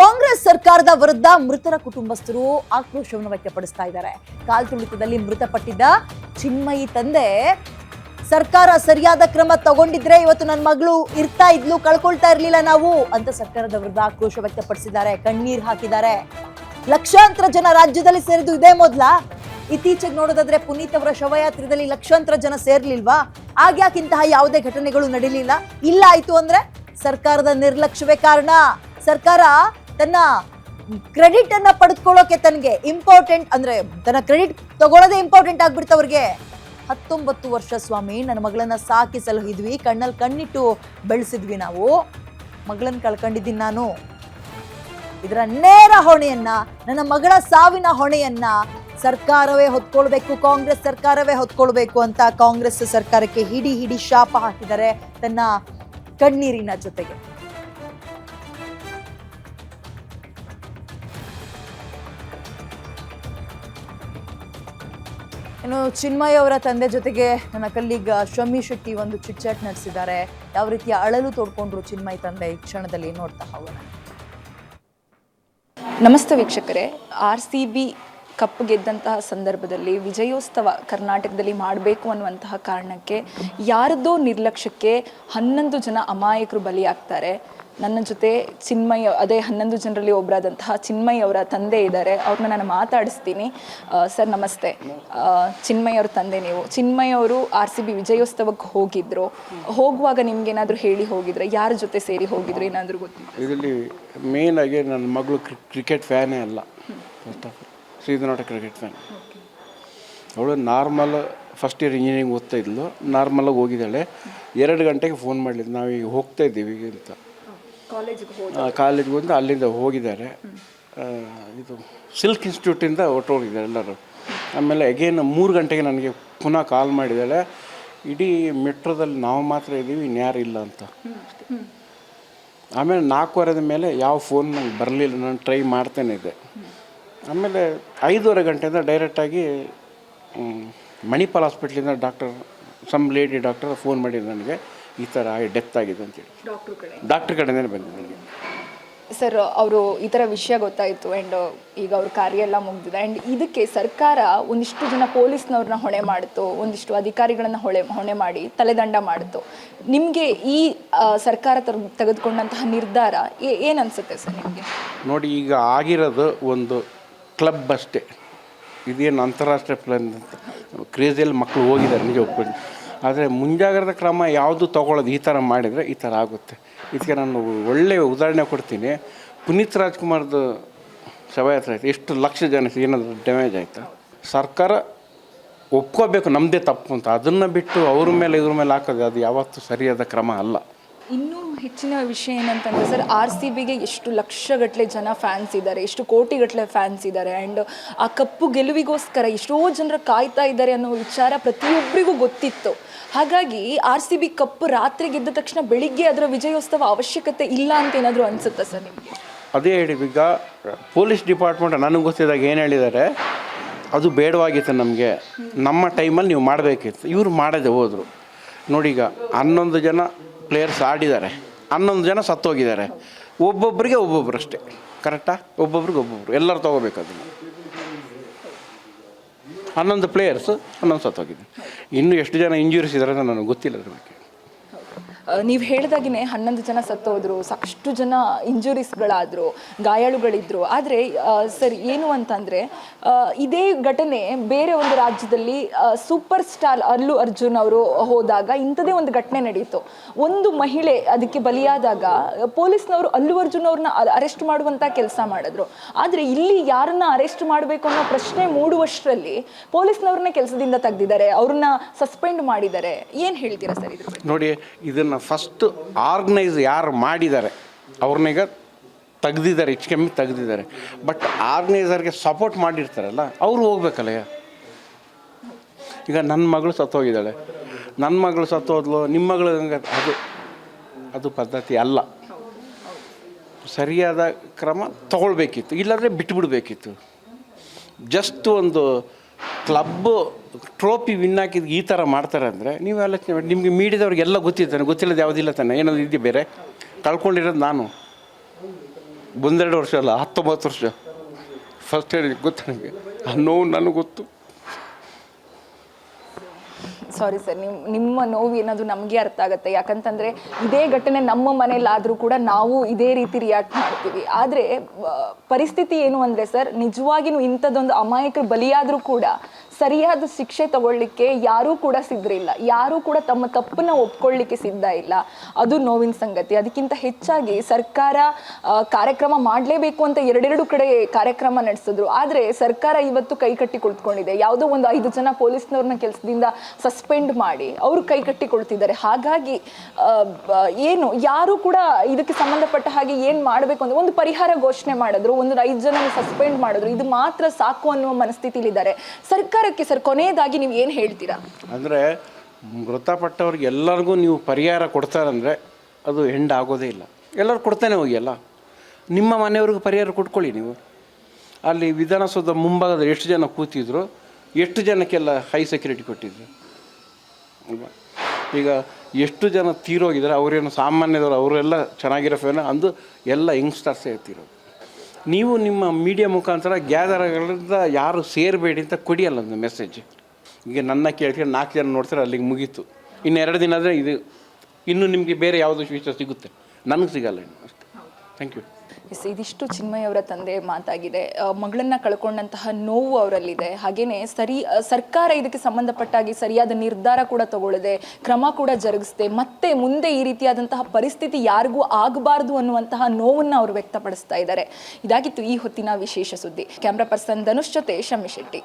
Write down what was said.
ಕಾಂಗ್ರೆಸ್ ಸರ್ಕಾರದ ವಿರುದ್ಧ ಮೃತರ ಕುಟುಂಬಸ್ಥರು ಆಕ್ರೋಶವನ್ನು ವ್ಯಕ್ತಪಡಿಸ್ತಾ ಇದ್ದಾರೆ. ಕಾಲ್ ತುಳಿತದಲ್ಲಿ ಮೃತಪಟ್ಟಿದ್ದ ಚಿನ್ಮಯಿ ತಂದೆ ಸರ್ಕಾರ ಸರಿಯಾದ ಕ್ರಮ ತಗೊಂಡಿದ್ರೆ ಇವತ್ತು ನನ್ನ ಮಗಳು ಇರ್ತಾ ಇದ್ಲು, ಕಳ್ಕೊಳ್ತಾ ಇರ್ಲಿಲ್ಲ ನಾವು ಅಂತ ಸರ್ಕಾರದ ವಿರುದ್ಧ ಆಕ್ರೋಶ ವ್ಯಕ್ತಪಡಿಸಿದ್ದಾರೆ. ಕಣ್ಣೀರ್ ಹಾಕಿದ್ದಾರೆ. ಲಕ್ಷಾಂತರ ಜನ ರಾಜ್ಯದಲ್ಲಿ ಸೇರಿದ್ದು ಇದೇ ಮೊದ್ಲ. ಇತ್ತೀಚೆಗೆ ನೋಡೋದಾದ್ರೆ ಪುನೀತ್ ಅವರ ಶವಯಾತ್ರೆಯಲ್ಲಿ ಲಕ್ಷಾಂತರ ಜನ ಸೇರ್ಲಿಲ್ವಾ? ಆಗ್ಯಾಕಿಂತಹ ಯಾವುದೇ ಘಟನೆಗಳು ನಡೀಲಿಲ್ಲ? ಇಲ್ಲ ಆಯ್ತು ಅಂದ್ರೆ ಸರ್ಕಾರದ ನಿರ್ಲಕ್ಷ್ಯವೇ ಕಾರಣ. ಸರ್ಕಾರ ತನ್ನ ಕ್ರೆಡಿಟ್ ಅನ್ನ ಪಡೆದುಕೊಳ್ಳೋಕೆ ತನಗೆ ಇಂಪಾರ್ಟೆಂಟ್ ಅಂದ್ರೆ ತನ್ನ ಕ್ರೆಡಿಟ್ ತಗೊಳ್ಳೋದೇ ಇಂಪಾರ್ಟೆಂಟ್ ಆಗ್ಬಿಡ್ತು ಅವ್ರಿಗೆ. ಹತ್ತೊಂಬತ್ತು ವರ್ಷ ಸ್ವಾಮಿ, ನನ್ನ ಮಗಳನ್ನ ಸಾಕಿ ಸಲಹಿದ್ವಿ ಕಣ್ಣಲ್ಲಿ ಕಣ್ಣಿಟ್ಟು ಬೆಳೆಸಿದ್ವಿ ನಾವು. ಮಗಳನ್ನ ಕಳ್ಕೊಂಡಿದ್ದೀನಿ ನಾನು. ಇದರ ನೇರ ಹೊಣೆಯನ್ನ, ನನ್ನ ಮಗಳ ಸಾವಿನ ಹೊಣೆಯನ್ನ ಸರ್ಕಾರವೇ ಹೊತ್ಕೊಳ್ಬೇಕು, ಕಾಂಗ್ರೆಸ್ ಸರ್ಕಾರವೇ ಹೊತ್ಕೊಳ್ಬೇಕು ಅಂತ ಕಾಂಗ್ರೆಸ್ ಸರ್ಕಾರಕ್ಕೆ ಹಿಡಿ ಹಿಡಿ ಶಾಪ ಹಾಕಿದ್ದಾರೆ ತನ್ನ ಕಣ್ಣೀರಿನ ಜೊತೆಗೆ. ಇನ್ನು ಚಿನ್ಮಯ್ ಅವರ ತಂದೆ ಜೊತೆಗೆ ನನ್ನ ಕಲ್ಲಿಗ ಶಮಿ ಶೆಟ್ಟಿ ಒಂದು ಚಿಟ್ಚಾಟ್ ನಡೆಸಿದ್ದಾರೆ. ಯಾವ ರೀತಿಯ ಅಳಲು ತೋಡ್ಕೊಂಡ್ರು ಚಿನ್ಮಯ್ ತಂದೆ ಈ ಕ್ಷಣದಲ್ಲಿ ನೋಡ್ತಾ ಹೋಗೋಣ. ನಮಸ್ತೆ ವೀಕ್ಷಕರೇ. ಆರ್ ಸಿ ಬಿ ಕಪ್ ಗೆದ್ದಂತಹ ಸಂದರ್ಭದಲ್ಲಿ ವಿಜಯೋತ್ಸವ ಕರ್ನಾಟಕದಲ್ಲಿ ಮಾಡಬೇಕು ಅನ್ನುವಂತಹ ಕಾರಣಕ್ಕೆ ಯಾರದ್ದೋ ನಿರ್ಲಕ್ಷ್ಯಕ್ಕೆ ಹನ್ನೊಂದು ಜನ ಅಮಾಯಕರು ಬಲಿಯಾಗ್ತಾರೆ. ನನ್ನ ಜೊತೆ ಚಿನ್ಮಯ್ ಅದೇ ಹನ್ನೊಂದು ಜನರಲ್ಲಿ ಒಬ್ಬರಾದಂತಹ ಚಿನ್ಮಯ್ ಅವರ ತಂದೆ ಇದ್ದಾರೆ. ಅವ್ರನ್ನ ನಾನು ಮಾತಾಡಿಸ್ತೀನಿ. ಸರ್ ನಮಸ್ತೆ. ಚಿನ್ಮಯ್ ಅವ್ರ ತಂದೆ ನೀವು. ಚಿನ್ಮಯ್ ಅವರು ಆರ್ ಸಿ ಬಿ ವಿಜಯೋತ್ಸವಕ್ಕೆ ಹೋಗಿದ್ರು. ಹೋಗುವಾಗ ನಿಮ್ಗೆ ಏನಾದರೂ ಹೇಳಿ ಹೋಗಿದ್ರೆ, ಯಾರ ಜೊತೆ ಸೇರಿ ಹೋಗಿದ್ರು ಏನಾದರೂ ಗೊತ್ತಿಲ್ಲ ಇದರಲ್ಲಿ ಮೇನ್ ಆಗಿ ನನ್ನ ಮಗಳು ಕ್ರಿಕೆಟ್ ಫ್ಯಾನೇ ಅಲ್ಲ. ಸೊ ಇದು ನಾಟ್ ಕ್ರಿಕೆಟ್ ಫ್ಯಾನ್ ಅವಳು ನಾರ್ಮಲ್ ಫಸ್ಟ್ ಇಯರ್ ಇಂಜಿನಿಯರಿಂಗ್ ಓದ್ತಾ ಇದ್ಲು. ನಾರ್ಮಲಾಗಿ ಹೋಗಿದ್ದಾಳೆ. ಎರಡು ಗಂಟೆಗೆ ಫೋನ್ ಮಾಡಲಿದ್ದು ನಾವು ಹೋಗ್ತಾ ಇದ್ದೀವಿ ಅಂತ. ಕಾಲೇಜ್ ಬಂದು ಅಲ್ಲಿಂದ ಹೋಗಿದ್ದಾರೆ. ಇದು ಸಿಲ್ಕ್ ಇನ್ಸ್ಟಿಟ್ಯೂಟಿಂದ ಹೊರಟೋಗಿದ್ದಾರೆ ಎಲ್ಲರೂ. ಆಮೇಲೆ ಅಗೇನ್ ಮೂರು ಗಂಟೆಗೆ ನನಗೆ ಪುನಃ ಕಾಲ್ ಮಾಡಿದ್ದಾಳೆ ಇಡೀ ಮೆಟ್ರೋದಲ್ಲಿ ನಾವು ಮಾತ್ರ ಇದ್ದೀವಿ ಇನ್ಯಾರು ಇಲ್ಲ ಅಂತ. ಆಮೇಲೆ ನಾಲ್ಕೂವರೆದ ಮೇಲೆ ಯಾವ ಫೋನ್ ನಂಗೆ ಬರಲಿಲ್ಲ, ನಾನು ಟ್ರೈ ಮಾಡ್ತೇನೆ ಇದ್ದೆ ಆಮೇಲೆ ಐದೂವರೆ ಗಂಟೆಯಿಂದ ಡೈರೆಕ್ಟಾಗಿ Manipal ಹಾಸ್ಪಿಟ್ಲಿಂದ doctor some lady doctor phone ಮಾಡಿದ್ರು ನನಗೆ. ಈ ಥರ ಡೆತ್ ಆಗಿದೆ ಅಂತೇಳಿ ಡಾಕ್ಟ್ರ್ ಕಡೆ ಡಾಕ್ಟ್ರ್ ಕಡೆನೇ ಬಂದಿದೆ ನನಗೆ. ಸರ್ ಅವರು ಈ ಥರ ವಿಷಯ ಗೊತ್ತಾಯಿತು ಆ್ಯಂಡ್ ಈಗ ಅವ್ರ ಕಾರ್ಯ ಎಲ್ಲ ಮುಗ್ದಿದೆ. ಆ್ಯಂಡ್ ಇದಕ್ಕೆ ಸರ್ಕಾರ ಒಂದಿಷ್ಟು ಜನ ಪೊಲೀಸ್ನವ್ರನ್ನ ಹೊಣೆ ಮಾಡಿತು ಒಂದಿಷ್ಟು ಅಧಿಕಾರಿಗಳನ್ನ ಹೊಣೆ ಹೊಣೆ ಮಾಡಿ ತಲೆದಂಡ ಮಾಡಿತು. ನಿಮಗೆ ಈ ಸರ್ಕಾರ ತರ- ತೆಗೆದುಕೊಂಡಂತಹ ನಿರ್ಧಾರ ಏನು ಅನಿಸುತ್ತೆ ಸರ್ ನಿಮಗೆ? ನೋಡಿ ಈಗ ಆಗಿರೋದು ಒಂದು ಕ್ಲಬ್ ಅಷ್ಟೇ. ಇದೇನು ಅಂತಾರಾಷ್ಟ್ರೀಯ ಕ್ರೇಜಿಯಲ್ಲಿ ಮಕ್ಕಳು ಹೋಗಿದ್ದಾರೆ ನಿಜ ಒಪ್ಕೊಂಡು. ಆದರೆ ಮುಂಜಾಗ್ರತಾ ಕ್ರಮ ಯಾವುದು ತಗೊಳ್ಳೋದು ಈ ಥರ ಮಾಡಿದರೆ ಈ ಥರ ಆಗುತ್ತೆ. ಇದಕ್ಕೆ ನಾನು ಒಳ್ಳೆಯ ಉದಾಹರಣೆ ಕೊಡ್ತೀನಿ. ಪುನೀತ್ ರಾಜ್ಕುಮಾರ್ದು ಶವಯಾತ್ರೆ ಆಯಿತು. ಎಷ್ಟು ಲಕ್ಷ ಜನ ಏನಾದರೂ ಡ್ಯಾಮೇಜ್ ಆಯಿತಾ? ಸರ್ಕಾರ ಒಪ್ಕೋಬೇಕು ನಮ್ಮದೇ ತಪ್ಪು ಅಂತ. ಅದನ್ನು ಬಿಟ್ಟು ಅವ್ರ ಮೇಲೆ, ಇವ್ರ ಮೇಲೆ ಹಾಕೋದು, ಅದು ಯಾವತ್ತೂ ಸರಿಯಾದ ಕ್ರಮ ಅಲ್ಲ. ಇನ್ನೂ ಹೆಚ್ಚಿನ ವಿಷಯ ಏನಂತಂದ್ರೆ ಸರ್ ಆರ್ ಸಿ ಬಿಗೆ ಎಷ್ಟು ಲಕ್ಷಗಟ್ಟಲೆ ಜನ ಫ್ಯಾನ್ಸ್ ಇದ್ದಾರೆ ಎಷ್ಟು ಕೋಟಿಗಟ್ಟಲೆ ಫ್ಯಾನ್ಸ್ ಇದ್ದಾರೆ ಆ್ಯಂಡ್ ಆ ಕಪ್ಪು ಗೆಲುವಿಗೋಸ್ಕರ ಎಷ್ಟೋ ಜನರು ಕಾಯ್ತಾ ಇದ್ದಾರೆ ಅನ್ನೋ ವಿಚಾರ ಪ್ರತಿಯೊಬ್ಬರಿಗೂ ಗೊತ್ತಿತ್ತು. ಹಾಗಾಗಿ ಆರ್ ಸಿ ಬಿ ಕಪ್ ರಾತ್ರಿ ಗೆದ್ದ ತಕ್ಷಣ ಬೆಳಿಗ್ಗೆ ಅದರ ವಿಜಯೋತ್ಸವ ಅವಶ್ಯಕತೆ ಇಲ್ಲ ಅಂತ ಏನಾದರೂ ಅನ್ಸುತ್ತಾ ಸರ್ ನಿಮಗೆ? ಅದೇ ಹೇಳಿ ಈಗ ಪೊಲೀಸ್ ಡಿಪಾರ್ಟ್ಮೆಂಟ್ ನನಗೆ ಗೊತ್ತಿದ್ದಾಗ ಏನು ಹೇಳಿದ್ದಾರೆ ಅದು ಬೇಡವಾಗಿತ್ತು ನಮಗೆ. ನಮ್ಮ ಟೈಮಲ್ಲಿ ನೀವು ಮಾಡಬೇಕಿತ್ತು. ಇವರು ಮಾಡದೆ ಹೋದರು. ನೋಡಿ ಈಗ ಹನ್ನೊಂದು ಜನ ಪ್ಲೇಯರ್ಸ್ ಆಡಿದ್ದಾರೆ. ಹನ್ನೊಂದು ಜನ ಸತ್ತೋಗಿದ್ದಾರೆ. ಒಬ್ಬೊಬ್ಬರಿಗೆ ಒಬ್ಬೊಬ್ರು ಅಷ್ಟೇ ಕರೆಕ್ಟಾ ಒಬ್ಬೊಬ್ರಿಗೆ ಒಬ್ಬೊಬ್ರು. ಎಲ್ಲರೂ ತೊಗೋಬೇಕು ಅದನ್ನು. ಹನ್ನೊಂದು ಪ್ಲೇಯರ್ಸ್ ಹನ್ನೊಂದು ಸತ್ತೋಗಿದ್ದಾರೆ. ಇನ್ನು ಎಷ್ಟು ಜನ ಇಂಜುರೀಸ್ ಇದ್ದಾರೆ ನನಗೆ ಗೊತ್ತಿಲ್ಲ ಅದ್ರ ಬಗ್ಗೆ. ನೀವು ಹೇಳಿದಾಗಿನೇ ಹನ್ನೊಂದು ಜನ ಸತ್ತೋದ್ರು, ಸಾಕಷ್ಟು ಜನ ಇಂಜುರೀಸ್ಗಳಾದರು ಗಾಯಾಳುಗಳಿದ್ರು. ಆದರೆ ಸರ್, ಏನು ಅಂತಂದರೆ ಇದೇ ಘಟನೆ ಬೇರೆ ಒಂದು ರಾಜ್ಯದಲ್ಲಿ ಸೂಪರ್ ಸ್ಟಾರ್ ಅಲ್ಲು ಅರ್ಜುನ್ ಅವರು ಹೋದಾಗ ಇಂಥದೇ ಒಂದು ಘಟನೆ ನಡೆಯಿತು ಒಂದು ಮಹಿಳೆ ಅದಕ್ಕೆ ಬಲಿಯಾದಾಗ, ಪೊಲೀಸ್ನವರು ಅಲ್ಲು ಅರ್ಜುನ್ ಅವ್ರನ್ನ ಅರೆಸ್ಟ್ ಮಾಡುವಂಥ ಕೆಲಸ ಮಾಡಿದ್ರು. ಆದರೆ ಇಲ್ಲಿ ಯಾರನ್ನ ಅರೆಸ್ಟ್ ಮಾಡಬೇಕು ಅನ್ನೋ ಪ್ರಶ್ನೆ ಮೂಡುವಷ್ಟರಲ್ಲಿ ಪೊಲೀಸ್ನವ್ರನ್ನ ಕೆಲಸದಿಂದ ತೆಗೆದಿದ್ದಾರೆ ಅವ್ರನ್ನ ಸಸ್ಪೆಂಡ್ ಮಾಡಿದ್ದಾರೆ. ಏನು ಹೇಳ್ತೀರಾ ಸರ್ ಇದ್ರ ನೋಡಿ, ಇದನ್ನು ಫಸ್ಟ್ ಆರ್ಗನೈಸ್ ಯಾರು ಮಾಡಿದ್ದಾರೆ ಅವ್ರನ್ನೀಗ ತೆಗ್ದಿದ್ದಾರೆ, ಹೆಚ್ಚು ಕಮ್ಮಿ ತೆಗ್ದಿದ್ದಾರೆ. ಬಟ್ ಆರ್ಗನೈಸರ್ಗೆ ಸಪೋರ್ಟ್ ಮಾಡಿರ್ತಾರಲ್ಲ, ಅವರು ಹೋಗ್ಬೇಕಲ್ಲ ಈಗ. ನನ್ನ ಮಗಳು ಸತ್ತೋಗಿದ್ದಾಳೆ. ನನ್ನ ಮಗಳು ಸತ್ತೋದ್ಲು ನಿಮ್ಮ ಮಗಳು ಹಂಗೆ? ಅದು ಅದು ಪದ್ಧತಿ ಅಲ್ಲ. ಸರಿಯಾದ ಕ್ರಮ ತಗೊಳ್ಬೇಕಿತ್ತು, ಇಲ್ಲಾಂದರೆ ಬಿಟ್ಬಿಡ್ಬೇಕಿತ್ತು. ಜಸ್ಟ್ ಒಂದು ಕ್ಲಬ್ ಟ್ರೋಫಿ ವಿನ್ ಹಾಕಿದ್ ಈ ಥರ ಮಾಡ್ತಾರೆ ಅಂದರೆ ನೀವು ಆಲೋಚನೆ ಮಾಡಿ. ನಿಮಗೆ ಮೀಡಿಯಾದವ್ರಿಗೆಲ್ಲ ಗೊತ್ತಿರ್ತಾನೆ ಗೊತ್ತಿಲ್ಲದ ಯಾವುದಿಲ್ಲ ತಾನೆ, ಏನಾದ್ರು ಇದ್ದೆ ಬೇರೆ? ಕಳ್ಕೊಂಡಿರೋದು ನಾನು. ಒಂದೆರಡು ವರ್ಷ ಅಲ್ಲ, ಹತ್ತೊಂಬತ್ತು ವರ್ಷ. ಫಸ್ಟ್ ಹೇಳಿ ಗೊತ್ತು ನನಗೆ ಆ ನೋವು ನನಗೆ ಗೊತ್ತು. ಸಾರಿ ಸರ್ ನಿಮ್, ನಿಮ್ಮ ನೋವು ಏನದು ನಮಗೆ ಅರ್ಥ ಆಗುತ್ತೆ? ಯಾಕಂತಂದ್ರೆ ಇದೇ ಘಟನೆ ನಮ್ಮ ಮನೇಲಾದರೂ ಕೂಡ ನಾವು ಇದೇ ರೀತಿ ರಿಯಾಕ್ಟ್ ಮಾಡ್ತೀವಿ. ಆದರೆ ಪರಿಸ್ಥಿತಿ ಏನು ಅಂದ್ರೆ ಸರ್ ನಿಜವಾಗಿಯೂ ಇಂಥದ್ದೊಂದು ಅಮಾಯಕ ಬಲಿಯಾದರೂ ಕೂಡ ಸರಿಯಾದ ಶಿಕ್ಷೆ ತಗೊಳ್ಳಿಕ್ಕೆ ಯಾರೂ ಕೂಡ ಸಿದ್ಧರಿಲ್ಲ. ಯಾರೂ ಕೂಡ ತಮ್ಮ ತಪ್ಪನ್ನ ಒಪ್ಕೊಳ್ಳಿಕ್ಕೆ ಸಿದ್ಧ ಇಲ್ಲ. ಅದು ನೋವಿನ ಸಂಗತಿ. ಅದಕ್ಕಿಂತ ಹೆಚ್ಚಾಗಿ ಸರ್ಕಾರ ಕಾರ್ಯಕ್ರಮ ಮಾಡಲೇಬೇಕು ಅಂತ ಎರಡೆರಡು ಕಡೆ ಕಾರ್ಯಕ್ರಮ ನಡೆಸಿದ್ರು. ಆದರೆ ಸರ್ಕಾರ ಇವತ್ತು ಕೈ ಕಟ್ಟಿ ಕುಳಿತುಕೊಂಡಿದೆ. ಯಾವುದೋ ಒಂದು ಐದು ಜನ ಪೊಲೀಸ್ನವ್ರನ್ನ ಕೆಲಸದಿಂದ ಸಸ್ಪೆಂಡ್ ಮಾಡಿ ಅವರು ಕೈ ಕಟ್ಟಿ ಕೊಳ್ತಿದ್ದಾರೆ. ಹಾಗಾಗಿ ಏನು, ಯಾರು ಕೂಡ ಇದಕ್ಕೆ ಸಂಬಂಧಪಟ್ಟ ಹಾಗೆ ಏನು ಮಾಡಬೇಕು ಅಂದ್ರೆ ಒಂದು ಪರಿಹಾರ ಘೋಷಣೆ ಮಾಡಿದ್ರು. ಒಂದು ಐದು ಜನ ಸಸ್ಪೆಂಡ್ ಮಾಡಿದ್ರು. ಇದು ಮಾತ್ರ ಸಾಕು ಅನ್ನುವ ಮನಸ್ಥಿತಿಲಿದ್ದಾರೆ ಸರ್ಕಾರಕ್ಕೆ ಸರ್, ಕೊನೆಯದಾಗಿ ನೀವು ಏನು ಹೇಳ್ತೀರಾ? ಅಂದರೆ ಮೃತಪಟ್ಟವ್ರಿಗೆ ಎಲ್ಲರಿಗೂ ನೀವು ಪರಿಹಾರ ಕೊಡ್ತಾರಂದರೆ ಅದು ಎಂಡ್ ಆಗೋದೇ ಇಲ್ಲ. ಎಲ್ಲರೂ ಕೊಡ್ತಾನೆ ಹೋಗಿ ಅಲ್ಲ? ನಿಮ್ಮ ಮನೆಯವ್ರಿಗೂ ಪರಿಹಾರ ಕೊಟ್ಕೊಳ್ಳಿ ನೀವು. ಅಲ್ಲಿ ವಿಧಾನಸೌಧ ಮುಂಭಾಗದ ಎಷ್ಟು ಜನ ಕೂತಿದ್ರು, ಎಷ್ಟು ಜನಕ್ಕೆಲ್ಲ ಹೈ ಸೆಕ್ಯೂರಿಟಿ ಕೊಟ್ಟಿದ್ರು? ಈಗ ಎಷ್ಟು ಜನ ತೀರೋಗಿದ್ದಾರೆ ಅವರೇನು ಸಾಮಾನ್ಯದವರು, ಅವರೆಲ್ಲ ಚೆನ್ನಾಗಿರೋ ಫೇನ ಅಂದು ಎಲ್ಲ ಯಂಗ್ಸ್ಟರ್ಸೇ ತೀರೋದು. ನೀವು ನಿಮ್ಮ ಮೀಡಿಯಾ ಮುಖಾಂತರ ಗ್ಯಾದರ್ಗಳಿಂದ ಯಾರು ಸೇರಬೇಡಿ ಅಂತ ಕೊಡಿಯಲ್ಲ ಒಂದು ಮೆಸೇಜ್ ಈಗ ನನ್ನ ಕೇಳ್ಕೊಂಡು ನಾಲ್ಕು ಜನ ನೋಡ್ತಾರೆ, ಅಲ್ಲಿಗೆ ಮುಗೀತು. ಇನ್ನು ಎರಡು ದಿನ ಆದರೆ ಇದು ಇನ್ನೂ ನಿಮಗೆ ಬೇರೆ ಯಾವುದು ವಿಷಯ ಸಿಗುತ್ತೆ? ನನಗೆ ಸಿಗಲ್ಲ ಇನ್ನು ಅಷ್ಟೇ. ಥ್ಯಾಂಕ್ ಯು ಎಸ್, ಇದಿಷ್ಟು ಚಿನ್ಮಯ್ ಅವರ ತಂದೆ ಮಾತಾಗಿದೆ. ಮಗಳನ್ನ ಕಳ್ಕೊಂಡಂತಹ ನೋವು ಅವರಲ್ಲಿದೆ. ಹಾಗೇನೆ ಸರಿ ಸರ್ಕಾರ ಇದಕ್ಕೆ ಸಂಬಂಧಪಟ್ಟಾಗಿ ಸರಿಯಾದ ನಿರ್ಧಾರ ಕೂಡ ತಗೊಳ್ಳದೆ, ಕ್ರಮ ಕೂಡ ಜರುಗಿಸದೆ ಮತ್ತೆ ಮುಂದೆ ಈ ರೀತಿಯಾದಂತಹ ಪರಿಸ್ಥಿತಿ ಯಾರಿಗೂ ಆಗಬಾರದು ಅನ್ನುವಂತಹ ನೋವನ್ನ ಅವರು ವ್ಯಕ್ತಪಡಿಸ್ತಾ ಇದ್ದಾರೆ. ಇದಾಗಿತ್ತು ಈ ಹೊತ್ತಿನ ವಿಶೇಷ ಸುದ್ದಿ. ಕ್ಯಾಮ್ರಾ ಪರ್ಸನ್ ಧನುಷ್ ಜೊತೆ ಶಮ್ಮಿ ಶೆಟ್ಟಿ